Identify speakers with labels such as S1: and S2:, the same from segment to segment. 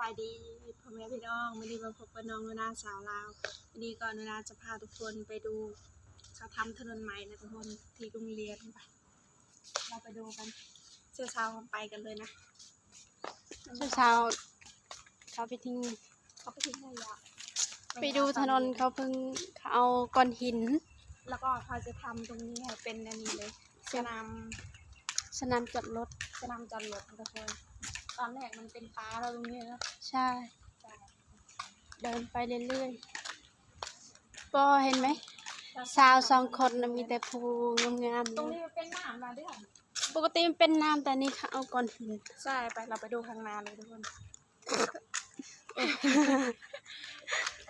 S1: บายดีพ่อแม่พี่น้องวันนี้มาพบกับน้องนุนาสาวลาววันนี้ก็นุนาจะพาทุกคนไปดูเขาทำถนนใหม่นะทุกคนที่โรงเรียนไปเราไปดูกันเช้าเช้าๆไปกันเลยนะ
S2: เช้าๆเขาไปทิ้ง
S1: เขาไปทิ้งขยะ
S2: ไปดูถนนเขาเพิ่งเขาเอาก้อนหิน
S1: แล้วก็เขาจะทำตรงนี้ให้เป็นอันนี้เลยสนาม
S2: สนามจอดรถ
S1: สนามจอดรถนะทุกคน ตอนแรกมันเป็นฟ้าแล้วตรงนี้นะ
S2: ใช่
S1: ใช่
S2: เดินไปเรื่อยๆก็เห็นไหมสาวสองคนน่ะมีแต่ภูงามๆ
S1: ตรงนี้มันเป็นหนามมาด้วยเหรอ
S2: ปกติมันเป็นน้ำแต่นี่เขาเอาก้อนหิน
S1: ใช่ไปเราไปดูข้างหน้าเลยทุกคน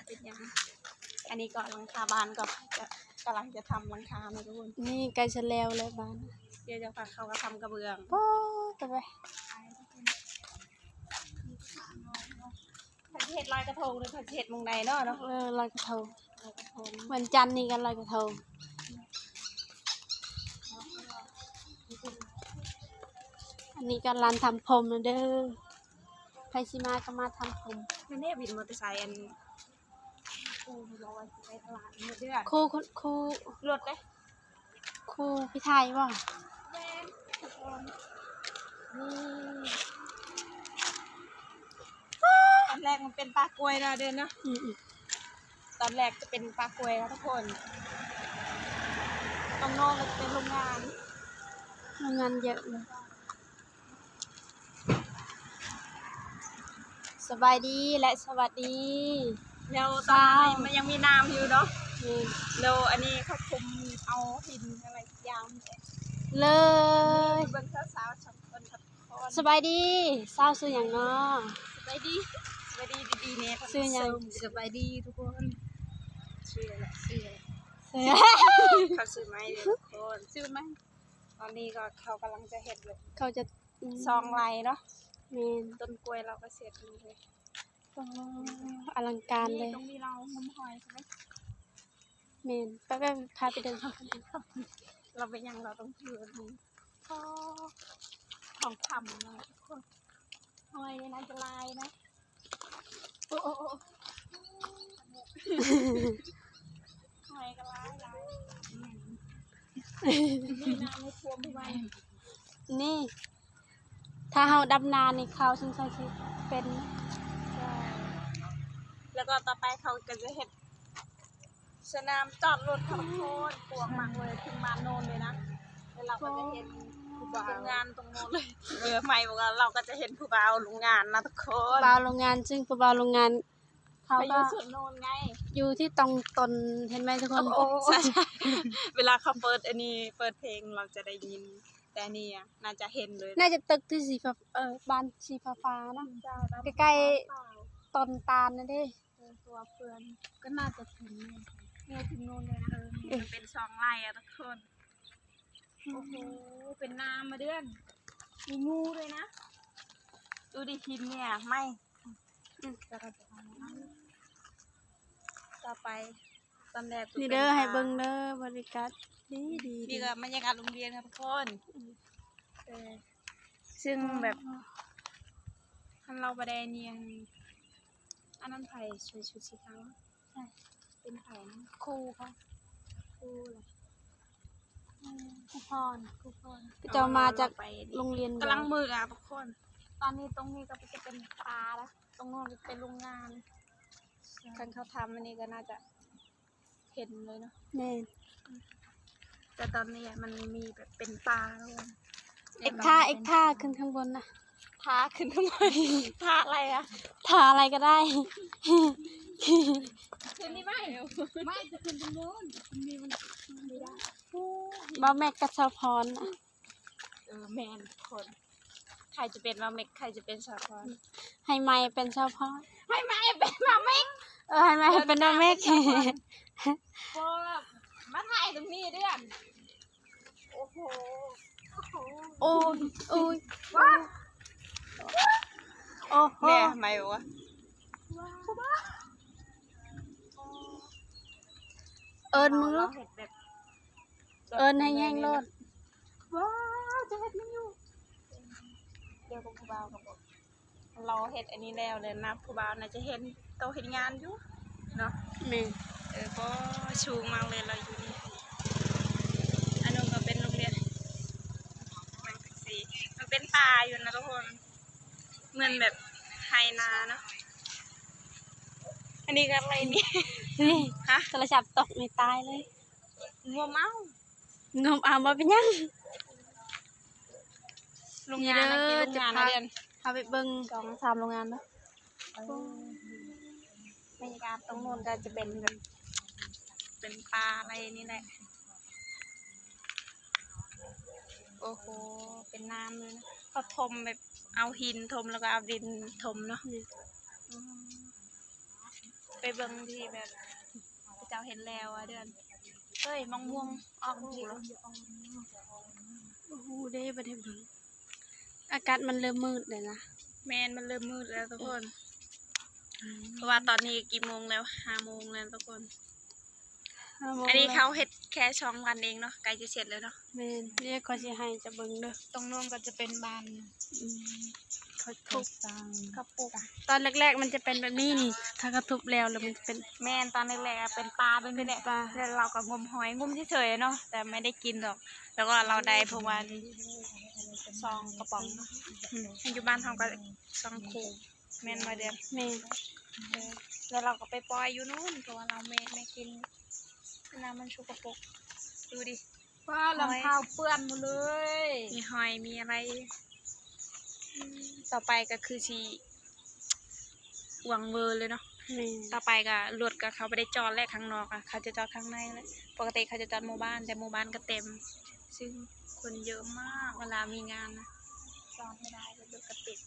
S1: เป็นยังไงอันนี้ก็หลังคาบ้านก็จะกำลังจะทำหลังคานะทุกคน
S2: นี่ใกล้จะแล้วเลยบ้าน
S1: เดี๋ยวจะฝากเขาก็ทำกระเบื้อง
S2: โอ้ตะไป
S1: ผัดเห็ดลอยกระทงหรือผัดเห็ดมงใดเนาะเนาะ
S2: เออลอยกระทง
S1: ลอยกระทง
S2: วันจันทร์นี่กันลอยกระทงอันนี้ก็ร้านทำผมนะเด้อใครสิมาก็มาทำผม
S1: นั่นเนี่ยบินมอเตอร์ไซค์อันโอ้รอวันจะไปตลาดเนี่ยเดือน
S2: ครูคนครู
S1: รถเลย
S2: ครูพี่ไทยบ่
S1: แม่นทุกคนนี่ ตอนแรกมันเป็นปลากล้วยนะเดือนเนาะ
S2: อืม
S1: ตอนแรกจะเป็นปลากล้วยนะทุกคนตรงโน้นมันจะเป็นโรงงาน
S2: ๆโรงงานเยอะเลยสบายดีและสวัสดี
S1: แล้วตอนนี้มันยังมีน้ำอยู่เนาะ
S2: นี่
S1: แล้วอันนี้เขาคุมเอาหินอะไรยาวเนี่ย
S2: เลย
S1: เบิ่งสาวๆสองคนครับคน
S2: สบายดีเศร้าซื้ออย่างเนาะ
S1: สบายดีส บายดีดีๆเนี่ย
S2: ชื่อหยัง
S1: สบายดีทุกคนชื่ออะไรชื่ออะไร
S2: ซื้อ
S1: เขาซื้อไหมเดี๋ยวทุกคนซื้อไหมตอนนี้ก็เขากำลังจะเห็ดเลย
S2: เขาจะ
S1: ซองไรเนาะ
S2: เมน
S1: ต้นกล้วยเราก็เสร็จเลย
S2: โอ้อลังการเลย
S1: ตรงนี้เรางมหอยใช่ไหม
S2: เมนไปไปพาไปเดินเข้ากัน
S1: เราไปยังเราต้องเพื่อนนี้ก็ของคำนะทุกคนหอยนี่นะจะลายนะโอ้โอ้โอ้ หอยก็ลายลายนี่น้ำไม่ท่วมพี่ไว้
S2: นี่ ถ้าเฮาดำนานี่เขาซึ่งใส่สิเป็น
S1: แล้วก็ต่อไปเขาก็จะเห็ดสนามจอดรถขับโคตรปวกมากเลยถึงมาโนนเลยนะแล้วเราก็จะเห็น โรงงานตรงโน้นเลยเออไม่บอกว่าเราก็จะเห็นผู้บ่าวโรงงานนะทุกคน
S2: บ่าวโรงงานซึ่งผู้บ่าวโรงงานเขา
S1: ไปอ
S2: ก็
S1: ยู่สุดโนนไง
S2: อยู่ที่ตรงตนเห็นไหมทุกคน
S1: ใช่ใช่เวลาเขาเปิดอันนี้เปิดเพลงเราจะได้ยิน แต่อันนี่อะน่าจะเห็นเลย
S2: น่าจะตึกที่สีฟ้าเออบ้านสีฟ้าฟ้าๆนะ ใกล้ๆ ตนตาลนะเด้
S1: ๆตัวเพื่อนก็น่าจะถึงเนี่ยเนี่ยถึงโนนเลยนะเออมันเป็นสองไร่อะทุกคน โอ้โห เป็นน้ำมาเดือน มีงูเลยนะ ดูดิทีมเนี่ย ไม่อืมจะเราจะทำอะไรต่อไปตอนแรกจะ
S2: นี่
S1: ป็
S2: เด้อ
S1: ปลา
S2: ให้เบิ่งเด้อบริการดีดี
S1: นี่ก็บรรยากาศโรงเรียนครับทุกคนเออซึ่งแบบท่านเราประเดเนียงอันนั้นไผ่ชุดชุดสีขาวใช่ เป็นไผ่นะ
S2: ครูเขา
S1: คู่เลย
S2: ครูพร
S1: คู่คน
S2: จะเอามาจาก
S1: ไป
S2: โรงเรียน
S1: กำลังมืออะทุกคน ตอนนี้ตรงนี้ก็จะเป็นปลาแล้ว ตรงโน้นจะเป็นโรงงานคันเขาทำอันนี้ก็น่าจะเห็นเลยเนาะ
S2: แม่น
S1: แต่ตอนนี้อะมันมีแบบเป็นปลาแล้วอะ
S2: เอกท่าเอกท่าขึ้นข้างบนนะ
S1: พาขึ้นทำไมพาอะไรอะ
S2: ท่าอะไรก็ได้
S1: ขึ้นนี่ไม่ไม่จะขึ้นตรงโน้นมันมีมันไม่ได้
S2: บ่าวแม็กกับสาวพรน่ะ
S1: เออแมนทุกคน ใครจะเป็นมาเมกใครจะเป็นสาพร
S2: ให้ไม้เป็นสาวพร
S1: ให้มาเป็นมาเมก
S2: เออให้ไม้เป็นบ่าวแม็ก
S1: โอ้มาถ่ายตรงนี้เดือนโอ้โหโอ้โห
S2: โอ้ยโอ้ย
S1: ว้า
S2: โอ้โห
S1: เนี่ยไม่วะ
S2: เอิญมึงลูก
S1: เห็ดแบบ
S2: เอิญให้แห้งโลด
S1: ว้าวจะเห็ดมันอยู่เดี๋ยวกับผู้บ่าวกับบอก
S2: โอ้
S1: เราเฮ็ดอันนี้แล้วเลยนะผู้บ่าวน่าจะเห็นโตเฮ็ดงานอยู่เนาะ
S2: แม่น
S1: เออก็ชูงมากเลยเราอยู่นี่อันนู้นก็เป็นโรงเรียนแมงทักซีมันเป็นป่าอยู่นะทุกคนเหมือนแบบไฮนาเนาะอันนี้ก็อะไรนี่
S2: นี่
S1: ฮะ
S2: โทรศัพท์ตกในตายเลย
S1: งัวเมา ง
S2: มเอาบ่เป็นหยัง
S1: โรงงานนะ
S2: นี่
S1: กี่
S2: เด้อ
S1: โรงงาน
S2: จะพา
S1: นะเดือน
S2: เอาไปเบิ่ง
S1: สองสามโรงงานเนาะบรรยากาศตรงนู้นก็จะเป็นแบบเป็นป่าอะไรนี่แหละ โอ้โห เป็นน้ำเลยนะเขาถมแบบเอาหินถมแล้วก็เอาดินถมเนาะ
S2: นี่
S1: อืมไปเบิ่งที่แบบพระเจ้าเห็นแล้วอะเดือน เฮ้ยมองม่วงออกลูกแล้ว
S2: โอ้โหได้บ่ได้เบิ่งอากาศมันเริ่มมืดเลยนะ
S1: แมนมันเริ่มมืดแล้วทุกคน เพราะว่าตอนนี้กี่โมงแล้วห้าโมงแล้วทุกคน อันนี้เขาเฮ็ดแค่ช่องวันเองเนาะใกล้จะเสร็จแล้วเนาะ
S2: แม่นเรียกก็สิให้จะเบิ่งเด้อ
S1: ตรงนู้นก็จะเป็นบาน
S2: อืมเขา
S1: ทุ
S2: ทุ
S1: บบกระปุก
S2: ตอนแรกๆมันจะเป็นแบบนี้นี่ ถ้ากระทุบแล้วแล้วมันจะเป็น
S1: แม่นตอนแรกๆอะเป็นปลาเป็นไปแหละ
S2: ปลา
S1: แล้วเราก็งมหอยงมเฉยๆเนาะแต่ไม่ได้กินหรอก แล้วก็เราได้เพราะว่าซองกระป๋องเนาะอืมอยู่บ้านเขาก็ซองคูแม่นมาเดือน
S2: แม่น
S1: เออแล้วเราก็ไปปล่อยอยู่นู่นเพราะว่าเราไม่ไม่กิน น้ำมันชุกกระปรกดูดิ
S3: ว่ารองเท้าเปื้อนหมดเลย
S1: มีหอยมีอะไรอืมต่อไปก็คือชีหวังเวอร์เลยเนาะ
S2: แม่น
S1: ต่อไปก็รถก็เขาไม่ได้จอดแรกข้างนอกอะเขาจะจอดข้างในเลยปกติเขาจะจอดหมู่บ้านแต่หมู่บ้านก็เต็ม ซึ่งคนเยอะมากเวลามีงานนะจอดไม่ได้รถเยอะก็ติด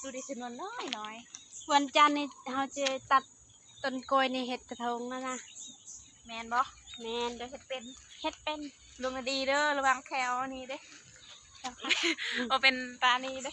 S1: ดูดิจำนวนน้อยน้อย
S2: วันจันทร์นี่เฮาจะตัดต้นกล้วยในเห็ดกระทงนั่นนะ
S1: แมนบ่
S2: แม่น
S1: เดี๋ยวเฮ็ดเป็น
S2: เฮ็ดเป็น
S1: ลุงก็ดีเด้อระวังแคลนี่เด้เอาเป็นตานีเด้